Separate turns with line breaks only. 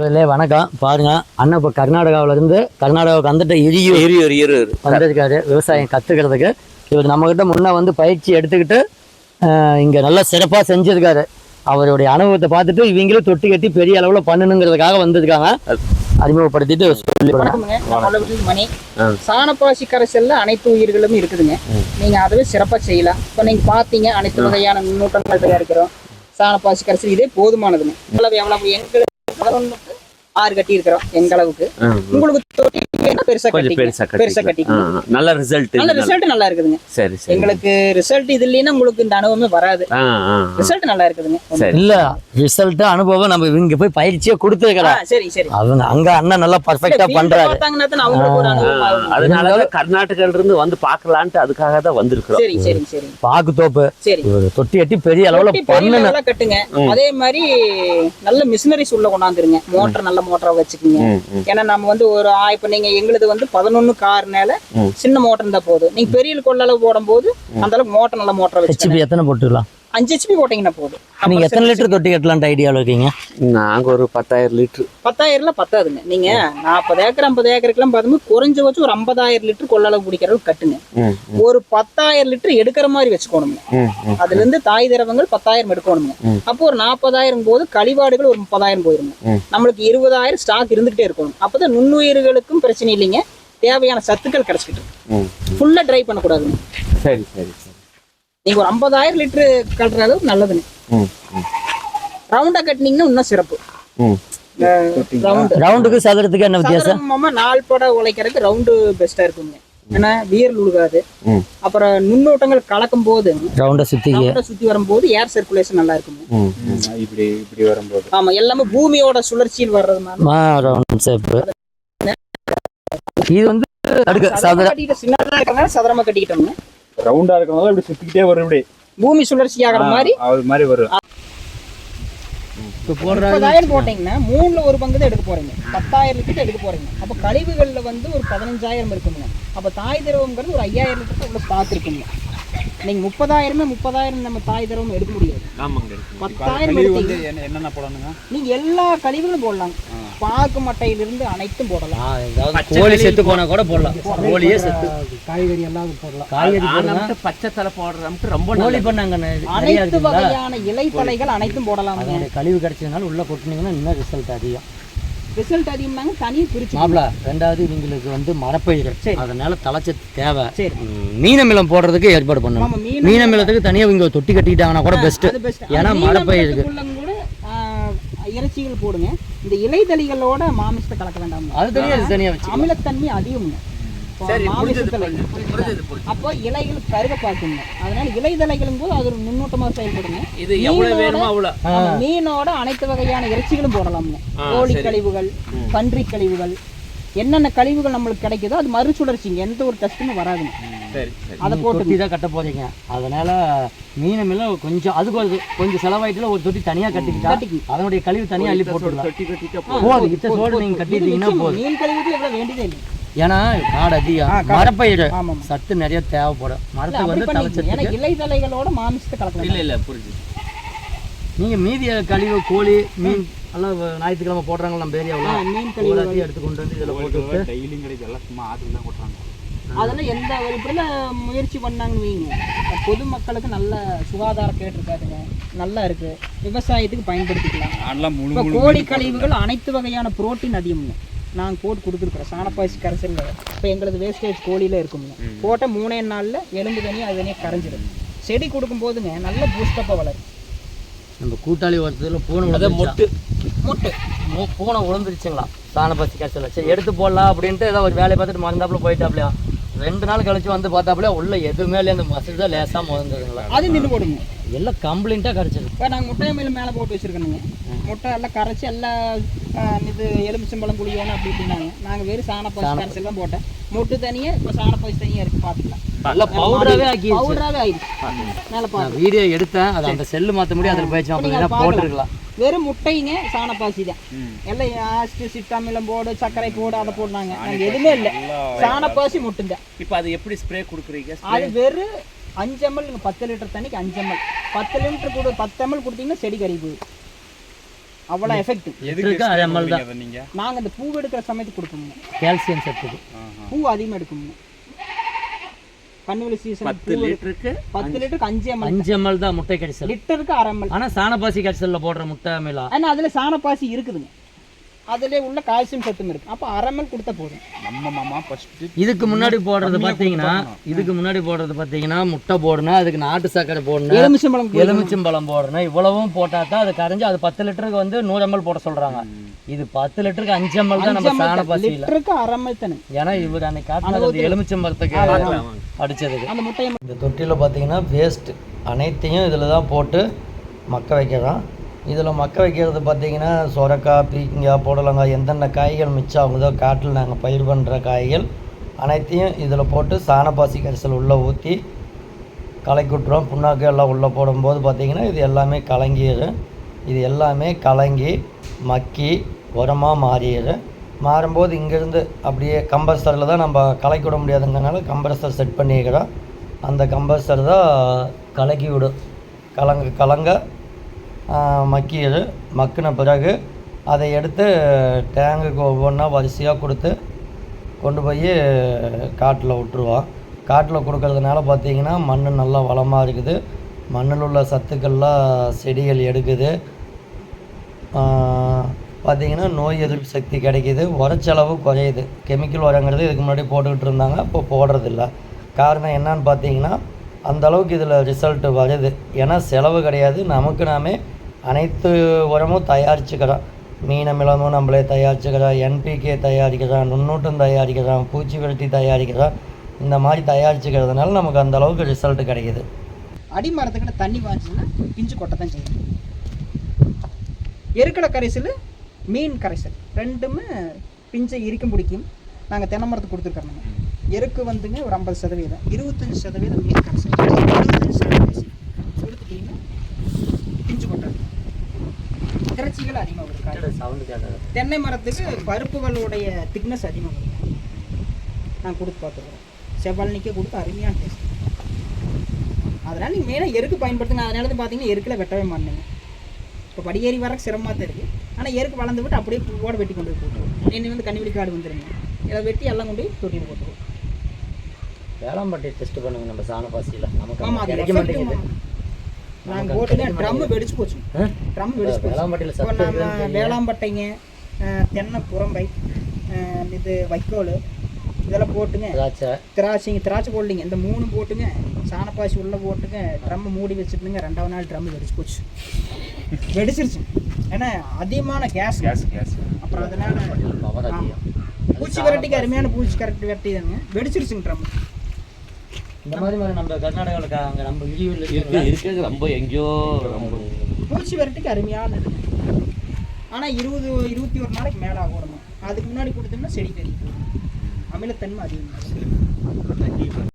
முதல்ல வணக்கம். பாருங்க அண்ணன் இப்போ கர்நாடகாவுல இருந்து கர்நாடகாவுக்கு வந்துட்டு இரியூர்
இரு இரு இரு இரு.
வந்திருக்காரு. விவசாயம் கத்துக்கிறதுக்கு. இவர் நம்ம கிட்ட முன்ன வந்து பயிற்சி எடுத்துக்கிட்டு இங்க நல்லா சிறப்பா செஞ்சிருக்காரு. அவருடைய அனுபவத்தை பார்த்துட்டு இவங்களும் தொட்டி கட்டி பெரிய அளவுல பண்ணணுங்கிறதுக்காக வந்திருக்காங்க. அறிமுகப்படுத்திட்டு சொல்லி
மணி. சாணப்பாசி கரைசல்ல அனைத்து உயிர்களும் இருக்குதுங்க. நீங்க அதுவே சிறப்பா செய்யலாம். இப்போ நீங்க பாத்தீங்க அனைத்து வகையான நுண்ணூட்டங்கள் தயாரிக்கிறோம். சாணப்பாசி கரைசல் இதே போதுமானதுங்க. எவ்வளவு எவ்வளவு எங்களுக்கு பதினொன்றுக்கு ஆறு கட்டி இருக்கிறோம் எங்க அளவுக்கு உங்களுக்கு தொட்டி பெருசா
கொஞ்சம்
கட்டி
பெருசா
பெருசா
கட்டி நல்ல ரிசல்ட்
நல்ல ரிசல்ட் நல்லா இருக்குதுங்க.
சரி சரி.
எங்களுக்கு ரிசல்ட் இது இல்லைன்னா உங்களுக்கு இந்த அனுபவமே வராது. ரிசல்ட் நல்லா இருக்குதுங்க.
சரி.
இல்ல ரிசல்ட் அனுபவம் நம்ம இங்க போய் பயிற்சியே
ஆ,
கொடுத்துருக்கிறோம்
சரி சரி.
அவங்க அங்க அண்ணன் நல்லா பர்ஃபெக்டா
field
பண்றாரு.
அதனால கர்நாடகால இருந்து வந்து பார்க்கலான்ட்டு அதுக்காக தான் வந்திருக்கிறோம்.
சரி சரி சரி.
பாக்கு தோப்பு.
சரி.
தொட்டி கட்டி பெரிய அளவுல பண்ணணும்
கட்டுங்க. அதே மாதிரி நல்ல மிஷினரிஸ் உள்ள கொண்டாந்துருங்க. மோட்டர் நல்ல மோட்டரா வச்சுக்கோங்க. ஏன்னா நம்ம வந்து ஒரு இப்ப நீங்க எங்களுது வந்து பதினொன்னு கார்னால. சின்ன மோட்டர் இருந்தா போதும். நீங்க பெரிய கொள்ளளவு போடும் போது அந்த அளவுக்கு மோட்டர் நல்ல மோட்டர்
ஹெச்பி எத்தனை போட்டுக்கலாம்?
அஞ்சு ஹெச்பி போட்டீங்கன்னா போதும்.
நீங்க எத்தனை லிட்டர் தொட்டி கட்டலான்ட்டு ஐடியாவில் இருக்கீங்க?
நாங்க ஒரு பத்தாயிரம் லிட்டர்.
பத்தாயிரம்ல பத்தாதுங்க. நீங்க நாற்பது ஏக்கர் ஐம்பது ஏக்கருக்குலாம் பார்த்தும்போது குறைஞ்சபட்சம் ஒரு ஐம்பதாயிரம் லிட்டர் கொள்ளளவு பிடிக்கிற அளவுக்கு கட்டுங்க. ஒரு பத்தாயிரம் லிட்டர் எடுக்கிற மாதிரி வச்சுக்கோணுங்க. அதுல இருந்து தாய் திரவங்கள் பத்தாயிரம் எடுக்கணுங்க. அப்போ ஒரு நாற்பதாயிரம் போது கழிவாடுகள் ஒரு முப்பதாயிரம் போயிருங்க. நம்மளுக்கு இருபதாயிரம் ஸ்டாக் இருந்துகிட்டே இருக்கணும். அப்பதான் நுண்ணுயிர்களுக்கும் பிரச்சனை இல்லைங்க. தேவையான சத்துக்கள் கிடைச்சிக்கிட்டு.
ம்
ஃபுல்லா ட்ரை பண்ணக்கூடாதுங்க.
சரி சரி சரி.
நீங்க ஒரு ஐம்பதாயிரம் லிட்டர் கட்டுற அளவுக்கு
ம்
ரவுண்டா கட்டினீங்கன்னா இன்னும் சிறப்பு.
ரவுண்டுக்கு சதுரத்துக்கு என்ன வித்தியாசம்?
சதுரமா நாள் பட உழைக்கிறதுக்கு ரவுண்டு பெஸ்டா இருக்குங்க. ஏன்னா வியர் உழுகாது.
ம்.
அப்புறம் நுண்ணோட்டங்கள் கலக்கும் போது
ரவுண்டை சுத்தி
ரவுண்டை சுத்தி வரும்போது ஏர் சர்க்குலேஷன் நல்லா இருக்குங்க.
ம்
இப்படி இப்படி வரும்போது.
ஆமா எல்லாமே பூமியோட சுழற்சியில்
ஷேப்பு இது வந்து
சதுரமா
சதுர
ரவுண்டா இருக்கனால இப்படி சுத்திக்கிட்டே வரும் இப்படி
பூமி சுழற்சி ஆகிற மாதிரி.
அது மாதிரி வரும்.
இப்போ
முப்பதாயிரம் போட்டீங்கன்னா மூணுல ஒரு பங்கு தான் எடுக்க போறீங்க. பத்தாயிரம் லிட்டர் எடுக்க போறீங்க. அப்ப கழிவுகள்ல வந்து ஒரு பதினஞ்சாயிரம் இருக்குங்க. அப்ப தாய் திரவங்கிறது ஒரு ஐயாயிரம் லிட்டர் உள்ள ஸ்டாக் இருக்குங்க. நீங்க முப்பதாயிரமே முப்பதாயிரம் நம்ம தாய் திரவம் எடுக்க முடியாது.
ஆமாங்க
பத்தாயிரம்
வந்து என்னென்ன போடணுங்க?
நீங்க எல்லா கழிவுகளும் போடலாம். பாக்கு மட்டையிலிருந்து அனைத்தும் போடலாம்.
கோழி செத்து போனா கூட போடலாம். கோழியே செத்து.
காய்கறி எல்லாம் போடலாம்.
காய்கறி போடலாம்.
பச்சை தலை போடுறோம்ட்டு ரொம்ப
கோழி பண்ணாங்க
அனைத்து வகையான இலை தலைகள் அனைத்தும் போடலாம்
கழிவு கிடைச்சதுனால உள்ள கொட்டினீங்கன்னா இன்னும் ரிசல்ட் அதிகம்.
ரிசல்ட் அதிகம்னாங்க தனியாக பிரிச்சு
மாப்பிள ரெண்டாவது இவங்களுக்கு வந்து மரப்பயிர்
சரி.
அதனால தலைச்சத்து தேவை.
சரி.
மீனமிலம் போடுறதுக்கு ஏற்பாடு பண்ணணும். மீனமிலத்துக்கு தனியா இவங்க தொட்டி கட்டிக்கிட்டாங்கன்னா கூட பெஸ்ட் ஏன்னா மரப்பயிருக்கு
இறைச்சிகள் போடுங்க. இந்த இலைதலிகளோட மாமிசத்தை கலக்க வேண்டாம்
அது தனியா இது தனியா வச்சு
அமிலத்தன்மை அதிகம்ங்க. அப்போ இலைகள் கருக பார்க்குங்க அதனால இலைதலைகளும் போது அது ஒரு முன்னோட்டமாக செயல்படுங்க
இது எவ்வளவு வேணுமோ அவ்வளவு.
ஆமா, மீனோட அனைத்து வகையான இறைச்சிகளும் போடலாம்ங்க கோழி கழிவுகள் பன்றி கழிவுகள் என்னென்ன கழிவுகள் நம்மளுக்கு கிடைக்குதோ அது மறுசுழற்சிங்க. எந்த ஒரு டெஸ்ட்டுமே வராதுங்க.
சரி சரி.
அதை போட்டு
தான் கட்ட போறீங்க. அதனால மீனமிலம் கொஞ்சம் அதுக்கு ஒரு கொஞ்சம் செலவாயிட்டுல ஒரு தொட்டி தனியா கட்டிக்கிட்டா
கட்டிக்கி.
அதனுடைய கழிவு தனியா அள்ளி போட்டுடலாம்
கட்டிட்டு
போதும். இத்த சோடு நீங்க கட்டிட்டீங்கன்னா போதும்.
மீன் கழிவுக்கு எவ்வளோ வேண்டியதே இல்லை
ஏன்னா காடு அதிகம். மரப்பயிர் சத்து நிறைய தேவைப்படும்.
அப்படி
வந்து தலைச்சத்துக்கு
இலைதலைகளோட மாமிசத்தை கலக்க
இல்ல. இல்ல புரிஞ்சு
நீங்க மீதி கழிவு கோழி மீன் எல்லாம் ஞாயிற்றுக்கிழமை போடுறாங்களா நம்ம
ஆ,
ஏரியாவில்
மீன் கழிவுகள்
எல்லாத்தையும் எடுத்து கொண்டு வந்து இதில் போட்டு
டெய்லியும் கிடைக்கும் எல்லாம் சும்மா ஆத்துல தான் கொட்டுறாங்க
அதெல்லாம் எந்த ஒரு இப்படிலாம் முயற்சி பண்ணாங்கன்னு வைங்க. பொதுமக்களுக்கு நல்ல சுகாதார கேட்டு இருக்காதுங்க நல்லா இருக்கு. விவசாயத்துக்கு பயன்படுத்திக்கலாம். கோழி கழிவுகள் அனைத்து வகையான புரோட்டீன் அதிகம்ங்க. நாங்கள் போட்டு கொடுத்துருக்குறோம். சாணப்பாசி கரைசல் இப்போ எங்களது வேஸ்டேஜ் கோழியில இருக்குங்க. போட்ட மூணே நாளில் எலும்பு தனியாக அது தனியாக கரைஞ்சிடும் செடி கொடுக்கும் போதுங்க நல்ல பூஸ்டப்பாக வளரும்.
நம்ம கூட்டாளி ஒருத்தரில் பூனை விழுந்துருச்சா.
மொட்டு.
மொட்டு.
மூ- பூனை விழுந்துருச்சுங்களா சாணப்பாசி காய்ச்சல சரி எடுத்து போடலாம் அப்படின்ட்டு ஏதோ ஒரு வேலையை பார்த்துட்டு மறந்தாப்புல போயிட்டாப்லையா? ரெண்டு நாள் கழிச்சு வந்து பார்த்தாப்புல உள்ள எதுவுமே இல்லை அந்த மசில் தான் லேசாக முதந்துருங்களா
அது நின்று போடுங்க.
எல்லாம் கம்ப்ளைண்ட்டாக கிடச்சிருக்கு
இப்போ நாங்கள் முட்டை மேல மேலே போட்டு வச்சிருக்கோங்க முட்டை எல்லாம் கரைச்சி எல்லாம் இது எலுமிச்சம்பழம் புளியோன்னு அப்படி இப்படின்னாங்க நாங்கள் வெறும் சாணப்பாசி கரைசல் தான் போட்டேன். முட்டு தனியாக இப்போ சாணப்பாசி தனியாக இருக்கு பார்த்துக்கலாம்
நல்லா பவுடராகவே ஆக்கி
பவுடராகவே ஆயிடுச்சு. மேலே
வீடியோ எடுத்தேன். அது அந்த செல்லு மாற்ற முடியும் அதில் போயிடுச்சு. போட்டுருக்கலாம்.
வெறும் முட்டைங்க சாணப்பாசி தான். எல்லாம் ஆஸ்ட் சிட்டாமிலம் போடு சர்க்கரை போடு அதை போடுனாங்க நாங்கள் எதுவுமே இல்லை. சாணப்பாசி மட்டும்தான்
இப்போ அது எப்படி ஸ்ப்ரே கொடுக்குறீங்க?
அது வெறும் அஞ்சு எம்எல் பத்து லிட்டர் தண்ணிக்கு அஞ்சு எம்எல். பத்து லிட்டர் கொடு பத்து எம்எல் கொடுத்தீங்கன்னா செடி கறி போகுது அவ்வளோ எஃபெக்ட்
லிட்டருக்கு அரை ml தான்?
அதை நீங்க?
நாங்க இந்த பூ எடுக்கிற சமயத்துக்கு கொடுப்போம்
கால்சியம் சத்துக்கு.
பூ அதிகமாக எடுக்கணும் கண்ணுவலி சீசன்
பத்து லிட்டருக்கு
பத்து லிட்டருக்கு அஞ்சு எம்எல்
அஞ்சு எம்எல் தான் முட்டை கடிசல்.
லிட்டருக்கு அரை எம்எல்
ஆனா சாணப்பாசி கடிசல்ல போடுற முட்டை மேலா
ஆனால் அதில் சாணப்பாசி இருக்குதுங்க. அதிலே உள்ள கால்சியம் சத்தும் இருக்கு. அப்போ அரை எம்எல் கொடுத்தா போதும்.
நம்ம மாமா ஃபர்ஸ்ட்
இதுக்கு முன்னாடி போடுறது பாத்தீங்கன்னா இதுக்கு முன்னாடி போடுறது பாத்தீங்கன்னா முட்டை போடணும் அதுக்கு நாட்டு சர்க்கரை போடணும்
எலுமிச்சம்பழம்
எலுமிச்சம்பழம் போடணும் இவ்வளவும் போட்டா தான் அது கரைஞ்சு அது பத்து லிட்டருக்கு வந்து நூறு எம்எல் போட சொல்றாங்க. இது பத்து லிட்டருக்கு அஞ்சு எம்எல் தான் நம்ம சாணப்பாசி இல்ல
லிட்டருக்கு அரை எம்எல் தானே.
ஏன்னா இவர் அன்னைக்கு காட்டினது எலுமிச்சம்பழத்துக்கு அடிச்சதுக்கு.
அந்த முட்டையை
இந்த தொட்டியில் பார்த்தீங்கன்னா வேஸ்ட் அனைத்தையும் இதில் தான் போட்டு மக்க வைக்கிறோம் இதில் மக்க வைக்கிறது பார்த்திங்கன்னா சொரக்காய் பீக்கங்காய் புடலங்காய் எந்தெந்த காய்கள் மிச்சம் ஆகுதோ காட்டில் நாங்கள் பயிர் பண்ணுற காய்கள் அனைத்தையும் இதில் போட்டு சாணப்பாசி கரிசல் உள்ளே ஊற்றி கலைக்குட்டுறோம் புண்ணாக்கு எல்லாம் உள்ளே போடும்போது பார்த்திங்கன்னா இது எல்லாமே கலங்கிடும் இது எல்லாமே கலங்கி மக்கி உரமாக மாறிடும் மாறும்போது இங்கேருந்து அப்படியே கம்பரசரில் தான் நம்ம கலக்கி விட முடியாதுங்கிறனால கம்பரசர் செட் பண்ணிக்கிறோம். அந்த கம்பரசர் தான் கலக்கி விடும். கலங்க கலங்க மக்கியது மக்கின பிறகு அதை எடுத்து டேங்குக்கு ஒவ்வொன்றா வரிசையாக கொடுத்து கொண்டு போய் காட்டில் விட்டுருவோம். காட்டில் கொடுக்கறதுனால பார்த்தீங்கன்னா மண் நல்லா வளமாக இருக்குது. மண்ணில் உள்ள சத்துக்கள்லாம் செடிகள் எடுக்குது. பார்த்தீங்கன்னா நோய் எதிர்ப்பு சக்தி கிடைக்கிது. உரச்செலவு குறையுது. கெமிக்கல் உரங்கிறது இதுக்கு முன்னாடி போட்டுக்கிட்டு இருந்தாங்க. இப்போ போடுறதில்ல. காரணம் என்னன்னு பார்த்தீங்கன்னா அந்த அளவுக்கு இதில் ரிசல்ட்டு வருது. ஏன்னா செலவு கிடையாது. நமக்கு நாமே அனைத்து உரமும் தயாரிச்சுக்கிறோம் மீனை மிளமும் நம்மளே தயாரிச்சுக்கிறோம் என்பிகே தயாரிக்கிறோம் நுண்ணூட்டம் தயாரிக்கிறோம் பூச்சி விரட்டி தயாரிக்கிறோம் இந்த மாதிரி தயாரிச்சுக்கிறதுனால நமக்கு அந்த அளவுக்கு ரிசல்ட் கிடைக்குது.
அடிமரத்துக்கிட்ட தண்ணி வாங்கிச்சுன்னா பிஞ்சு கொட்டை தான் செய்யும் எருக்கடை கரைசல் மீன் கரைசல். ரெண்டுமே பிஞ்சை இரிக்கும் பிடிக்கும் நாங்கள் தென்னை மரத்துக்கு கொடுத்துருக்கோங்க எருக்கு வந்துங்க ஒரு ஐம்பது சதவீதம். இருபத்தஞ்சி சதவீதம் மீன் கரைசல். இருபத்தஞ்சி சதவீதம் கொடுத்துட்டீங்கன்னா பிஞ்சு கொட்டாது இறைச்சிகள் அதிகமாக
கேட்டது
தென்னை மரத்துக்கு பருப்புகளுடைய திக்னஸ் அதிகமாக வரும். நான் கொடுத்து பார்த்துக்கிறேன். செவ்வழனிக்கே கொடுத்து அருமையான டேஸ்ட் அதனால் நீங்கள் மெயினாக எருக்கு பயன்படுத்துங்க. அதனால தான் பார்த்தீங்கன்னா எருக்கில் வெட்டவே மாட்டேங்க. இப்போ படியேறி வர சிரமமாக தான் இருக்குது ஆனால் எருக்கு வளர்ந்து விட்டு அப்படியே பூவோட வெட்டி கொண்டு போய் போட்டுருவோம். இனி வந்து கன்னிவெளி காடு வந்துருங்க. இதை வெட்டி எல்லாம் கொண்டு போய் தொட்டியில் போட்டுருவோம்.
வேளாம்பட்டி டெஸ்ட் பண்ணுங்க நம்ம சாணப்பாசியில். நமக்கு
ஆமாம்
அங்க
அது
கிடைக்க மாட்டேங்குது.
நாங்கள் போட்டுங்க ட்ரம் வெடிச்சு போச்சு? ட்ரம் வெடிச்சு போச்சு. இப்போ நம்ம. வேளாம்பட்டைங்க தென்னை புறம்பை இது வைக்கோல் இதெல்லாம் போட்டுங்க.
திராட்சை.
திராட்சைங்க திராட்சை போடலிங்க. இந்த மூணு போட்டுங்க. சாணப்பாசி உள்ளே போட்டுங்க. ட்ரம் மூடி வச்சுட்டுங்க. ரெண்டாவது நாள் ட்ரம் வெடிச்சு போச்சு. வெடிச்சிருச்சு. ஏன்னா அதிகமான கேஸ்
கேஸ் கேஸ்
அப்புறம் அதனால பூச்சி விரட்டிக்கு அருமையான பூச்சி கரெக்ட் விரட்டி தாங்க வெடிச்சிருச்சுங்க ட்ரம்.
இந்த மாதிரி மாதிரி நம்ம கர்நாடகாவில் அங்கே நம்ம இடியூரில்
இருக்கு இருக்கிறது ரொம்ப எங்கேயோ
பூச்சி விரட்டிக்கு அருமையான இது. ஆனால் இருபது இருபத்தி ஒரு நாளைக்கு மேலே ஆகணும்? அதுக்கு முன்னாடி கொடுத்தோம்னா செடி தெரியும் அமிலத்தன்மை அதிகம்